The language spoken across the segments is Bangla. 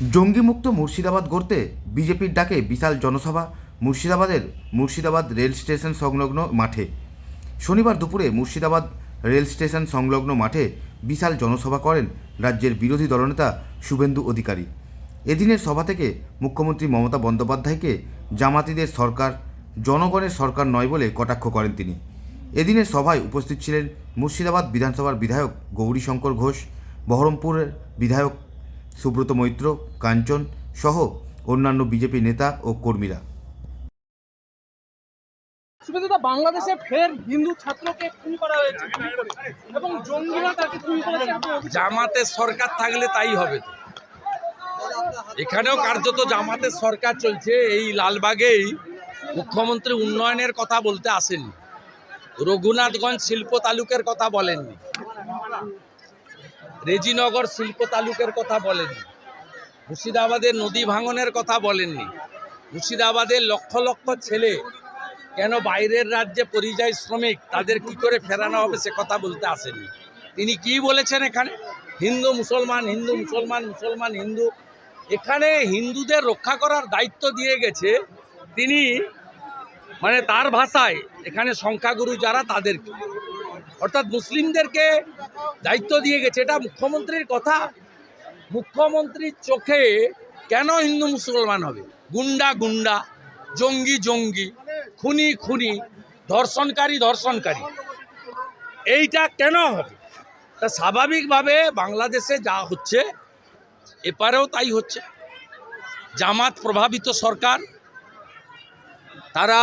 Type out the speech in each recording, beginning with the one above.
জঙ্গিমুক্ত মুর্শিদাবাদ গড়তে বিজেপির ডাকে বিশাল জনসভা, মুর্শিদাবাদের মুর্শিদাবাদ রেল স্টেশন সংলগ্ন মাঠে। শনিবার দুপুরে মুর্শিদাবাদ রেল স্টেশন সংলগ্ন মাঠে বিশাল জনসভা করেন রাজ্যের বিরোধী দলনেতা শুভেন্দু অধিকারী। এদিনের সভা থেকে মুখ্যমন্ত্রী মমতা বন্দ্যোপাধ্যায়কে জামাতিদের সরকার, জনগণের সরকার নয় বলে কটাক্ষ করেন তিনি। এদিনের সভায় উপস্থিত ছিলেন মুর্শিদাবাদ বিধানসভার বিধায়ক গৌরীশঙ্কর ঘোষ, বহরমপুরের বিধায়ক সুব্রত মৈত্র কাঞ্চন সহ অন্যান্য বিজেপি নেতা ও কর্মীরা। সুবিধা বাংলাদেশে ফের হিন্দু ছাত্রকে খুন করা হয়েছে এবং জঙ্গিরা তাকে খুন করেছে। জামাতের সরকার থাকলে তাই হবে এখানেও কার্যত জামাতের সরকার চলছে এই লালবাগেই মুখ্যমন্ত্রী উন্নয়নের কথা বলতে আসেননি। রঘুনাথগঞ্জ শিল্প তালুকের কথা বলেননি। রেজিনগর শিল্প তালুকের কথা বলেননি। মুর্শিদাবাদের নদী ভাঙনের কথা বলেননি। মুর্শিদাবাদের লক্ষ লক্ষ ছেলে কেন বাইরের রাজ্যে পরিযায়ী শ্রমিক, তাদের কি করে ফেরানো হবে সে কথা বলতে আসেনি তিনি কি বলেছেন এখানে? হিন্দু, মুসলমান হিন্দু, মুসলমান মুসলমান, হিন্দু। এখানে হিন্দুদের রক্ষা করার দায়িত্ব দিয়ে গেছে তিনি মানে তার ভাষায়। এখানে সংখ্যাগুরু যারা, তাদেরকে। অর্থাৎ মুসলিমদেরকে দায়িত্ব দিয়ে গেছে। এটা মুখ্যমন্ত্রীর কথা। মুখ্যমন্ত্রীর চোখে কেন হিন্দু মুসলমান হবে? গুন্ডা গুন্ডা, জঙ্গি জঙ্গি, খুনি খুনি, ধর্ষণকারী ধর্ষণকারী। এইটা কেন হবে? তা স্বাভাবিকভাবে বাংলাদেশে যা হচ্ছে, এপারেও তাই হচ্ছে। জামাত প্রভাবিত সরকার, তারা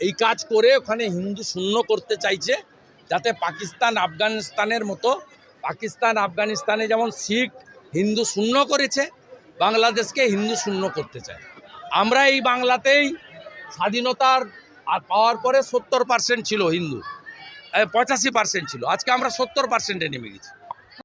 এই কাজ করে ওখানে হিন্দু শূন্য করতে চাইছে। যাতে পাকিস্তান, আফগানিস্তানের মতো পাকিস্তান, আফগানিস্তানে যেমন শিখ, হিন্দু শূন্য করেছে, বাংলাদেশকে হিন্দু শূন্য করতে চায়। আমরা এই বাংলাতেই স্বাধীনতার আর পাওয়ার পরে সত্তর পার্সেন্ট ছিল হিন্দু পঁচাশি পার্সেন্ট ছিল। আজকে আমরা সত্তর পার্সেন্টে নেমে গেছি।